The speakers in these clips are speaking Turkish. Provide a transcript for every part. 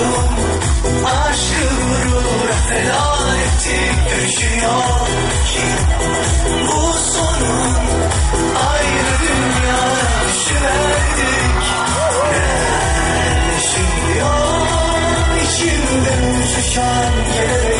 Dostum aşkı gurura feda ettik Düşüyor ki bu sonun ayrı dünya düşüverdik Ne şimdi o içimden uçuşan kelebekler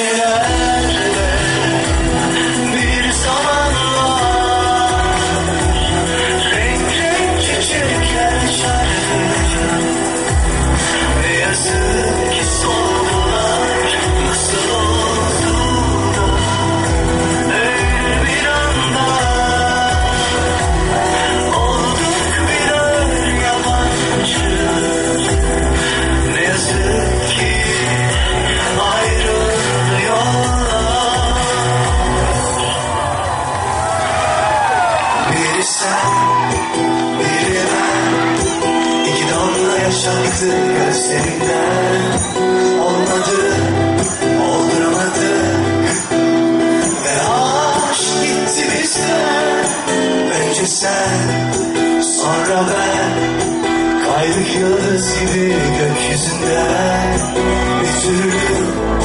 Önce sen, Biri sen, biri ben İki damla yaşattı gözlerinden. Olmadı, olduramadık Ve aşk gitti bizden. Önce sen, sonra ben. Kaydık yıldız gibi gökyüzünden. Bir türlü